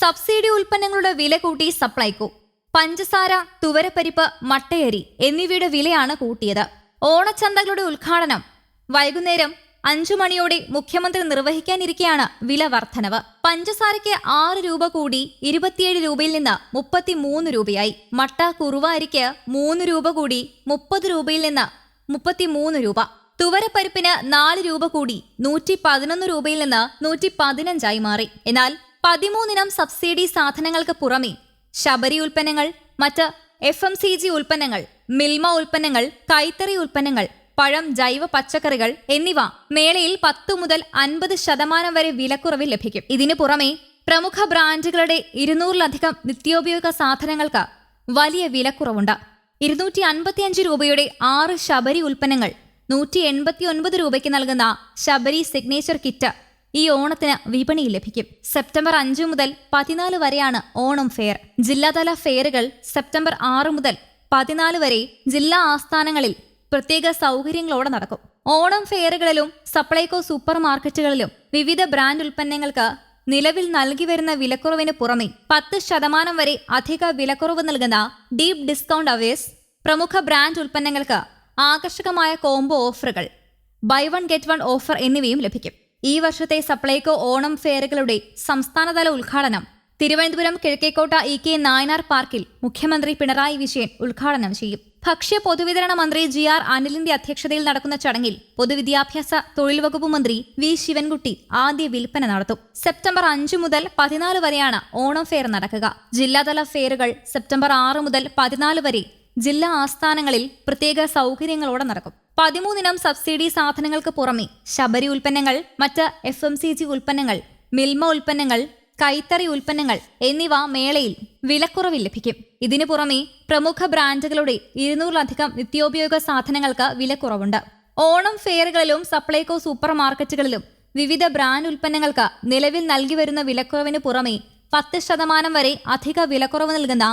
Subsidy ഉൽപ്പന്നങ്ങളുടെ വില കൂട്ടി സപ്ലൈകോ. പഞ്ചസാര തുവരപ്പരിപ്പ് മട്ടയരി എന്നിവയുടെ വിലയാണ് കൂട്ടിയത്. ഓണച്ചന്തകളുടെ ഉദ്ഘാടനം. വൈകുന്നേരം അഞ്ചു മണിയോടെ മുഖ്യമന്ത്രി നിർവഹിക്കാനിരിക്കെയാണ് വില വർധനവ്. പഞ്ചസാരയ്ക്ക് ആറ് രൂപ കൂടി ഇരുപത്തിയേഴ് രൂപയിൽ നിന്ന് മുപ്പത്തിമൂന്ന് രൂപയായി. മട്ട കുറുവ അരിക്ക് മൂന്ന് രൂപ കൂടി മുപ്പത് രൂപയിൽ നിന്ന് മുപ്പത്തിമൂന്ന് രൂപ. തുവരപ്പരിപ്പിന് നാല് രൂപ കൂടി നൂറ്റി പതിനൊന്ന് രൂപയിൽ നിന്ന് നൂറ്റി പതിനഞ്ചായി മാറി. എന്നാൽ പതിമൂന്നിനം സബ്സിഡി സാധനങ്ങൾക്ക് പുറമെ ശബരി ഉൽപ്പന്നങ്ങൾ മറ്റ് എഫ് എം സി ജി ഉൽപ്പന്നങ്ങൾ മിൽമ ഉൽപ്പന്നങ്ങൾ കൈത്തറി ഉൽപ്പന്നങ്ങൾ പഴം ജൈവ പച്ചക്കറികൾ എന്നിവ മേളയിൽ പത്തു മുതൽ അൻപത് ശതമാനം വരെ വിലക്കുറവിൽ ലഭിക്കും. ഇതിനു പുറമെ പ്രമുഖ ബ്രാൻഡുകളുടെ ഇരുന്നൂറിലധികം നിത്യോപയോഗ സാധനങ്ങൾക്ക് വലിയ വിലക്കുറവുണ്ട്. ഇരുന്നൂറ്റി അൻപത്തിയഞ്ച് രൂപയുടെ ആറ് ശബരി ഉൽപ്പന്നങ്ങൾ നൂറ്റി എൺപത്തി ഒൻപത് രൂപയ്ക്ക് നൽകുന്ന ശബരി സിഗ്നേച്ചർ കിറ്റ് ഈ ഓണത്തിന് വിപണി ലഭിക്കും. സെപ്റ്റംബർ അഞ്ച് മുതൽ പതിനാല് വരെയാണ് ഓണം ഫെയർ. ജില്ലാതല ഫെയറുകൾ സെപ്റ്റംബർ ആറ് മുതൽ പതിനാല് വരെ ജില്ലാ ആസ്ഥാനങ്ങളിൽ പ്രത്യേക സൗകര്യങ്ങളോടെ നടക്കും. ഓണം ഫെയറുകളിലും സപ്ലൈകോ സൂപ്പർ മാർക്കറ്റുകളിലും വിവിധ ബ്രാൻഡ് ഉൽപ്പന്നങ്ങൾക്ക് നിലവിൽ നൽകി വരുന്ന വിലക്കുറവിന് പുറമെ പത്ത് ശതമാനം വരെ അധിക വിലക്കുറവ് നൽകുന്ന ഡീപ് ഡിസ്കൗണ്ട് അവേഴ്സ് പ്രമുഖ ബ്രാൻഡ് ഉൽപ്പന്നങ്ങൾക്ക് ആകർഷകമായ കോംബോ ഓഫറുകൾ buy one get one offer എന്നിവയും ലഭിക്കും. ഈ വർഷത്തെ സപ്ലൈകോ ഓണം ഫെയറുകളുടെ സംസ്ഥാനതല ഉദ്ഘാടനം തിരുവനന്തപുരം കിഴക്കേക്കോട്ട ഇ കെ നായനാർ പാർക്കിൽ മുഖ്യമന്ത്രി പിണറായി വിജയൻ ഉദ്ഘാടനം ചെയ്യും. ഭക്ഷ്യ പൊതുവിതരണ മന്ത്രി ജി ആർ അനിലിന്റെ അധ്യക്ഷതയിൽ നടക്കുന്ന ചടങ്ങിൽ പൊതുവിദ്യാഭ്യാസ തൊഴിൽ വകുപ്പ് മന്ത്രി വി ശിവൻകുട്ടി ആദ്യ വിൽപ്പന നടത്തും. സെപ്റ്റംബർ അഞ്ച് മുതൽ പതിനാല് വരെയാണ് ഓണം ഫെയർ നടക്കുക. ജില്ലാതല ഫെയറുകൾ സെപ്റ്റംബർ ആറ് മുതൽ പതിനാല് വരെ ജില്ലാ ആസ്ഥാനങ്ങളിൽ പ്രത്യേക സൗകര്യങ്ങളോടെ നടക്കും. പതിമൂന്നിനം സബ്സിഡി സാധനങ്ങൾക്ക് പുറമെ ശബരി ഉൽപ്പന്നങ്ങൾ മറ്റ് എഫ് എം സി ജി ഉൽപ്പന്നങ്ങൾ മിൽമ ഉൽപ്പന്നങ്ങൾ കൈത്തറി ഉൽപ്പന്നങ്ങൾ എന്നിവ മേളയിൽ വിലക്കുറവിൽ ലഭിക്കും. ഇതിനു പുറമെ പ്രമുഖ ബ്രാൻഡുകളുടെ ഇരുന്നൂറിലധികം നിത്യോപയോഗ സാധനങ്ങൾക്ക് വിലക്കുറവുണ്ട്. ഓണം ഫെയറുകളിലും സപ്ലൈകോ സൂപ്പർ മാർക്കറ്റുകളിലും വിവിധ ബ്രാൻഡ് ഉൽപ്പന്നങ്ങൾക്ക് നിലവിൽ നൽകി വരുന്ന വിലക്കുറവിന് പുറമെ പത്ത് ശതമാനം വരെ അധിക വിലക്കുറവ് നൽകുന്ന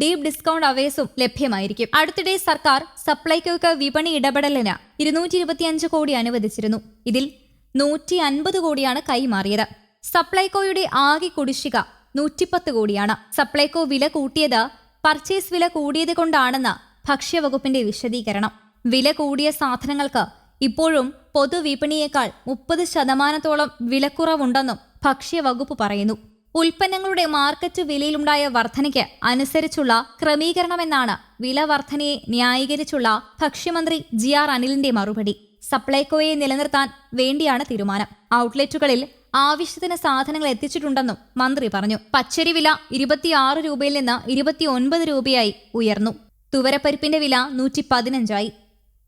ഡീപ് ഡിസ്കൗണ്ട് അവേഴ്സും ലഭ്യമായിരിക്കും. അടുത്തിടെ സർക്കാർ സപ്ലൈകോയ്ക്ക് വിപണി ഇടപെടലിന് ഇരുന്നൂറ്റി ഇരുപത്തിയഞ്ച് കോടി അനുവദിച്ചിരുന്നു. ഇതിൽ നൂറ്റി അൻപത് കോടിയാണ് കൈമാറിയത്. സപ്ലൈകോയുടെ ആകെ കുടിശ്ശിക നൂറ്റിപ്പത്ത് കോടിയാണ്. സപ്ലൈകോ വില കൂട്ടിയത് പർച്ചേസ് വില കൂടിയത് കൊണ്ടാണെന്ന് ഭക്ഷ്യവകുപ്പിന്റെ വിശദീകരണം. വില കൂടിയ സാധനങ്ങൾക്ക് ഇപ്പോഴും പൊതുവിപണിയേക്കാൾ മുപ്പത് ശതമാനത്തോളം വിലക്കുറവുണ്ടെന്നും ഭക്ഷ്യവകുപ്പ് പറയുന്നു. ഉൽപ്പന്നങ്ങളുടെ മാർക്കറ്റ് വിലയിലുണ്ടായ വർധനയ്ക്ക് അനുസരിച്ചുള്ള ക്രമീകരണമെന്നാണ് വില വർധനയെ ന്യായീകരിച്ചുള്ള ഭക്ഷ്യമന്ത്രി ജി ആർ അനിലിന്റെ മറുപടി. സപ്ലൈകോയെ നിലനിർത്താൻ വേണ്ടിയാണ് തീരുമാനം. ഔട്ട്ലെറ്റുകളിൽ ആവശ്യത്തിന് സാധനങ്ങൾ എത്തിച്ചിട്ടുണ്ടെന്നും മന്ത്രി പറഞ്ഞു. പച്ചരി വില ഇരുപത്തിയാറ് രൂപയിൽ നിന്ന് ഇരുപത്തിയൊൻപത് രൂപയായി ഉയർന്നു. തുവരപ്പരിപ്പിന്റെ വില നൂറ്റി പതിനഞ്ചായി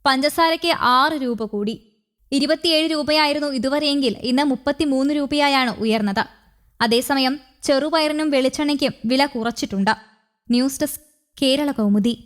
പഞ്ചസാരയ്ക്ക് ആറ് രൂപ കൂടി. ഇരുപത്തിയേഴ് രൂപയായിരുന്നു ഇതുവരെയെങ്കിൽ ഇന്ന് മുപ്പത്തിമൂന്ന് രൂപയായാണ് ഉയർന്നത്. അതേസമയം ചെറുപയറിനും വെളിച്ചെണ്ണയ്ക്കും വില കുറച്ചിട്ടുണ്ട്. News desk Kerala Kaumudi.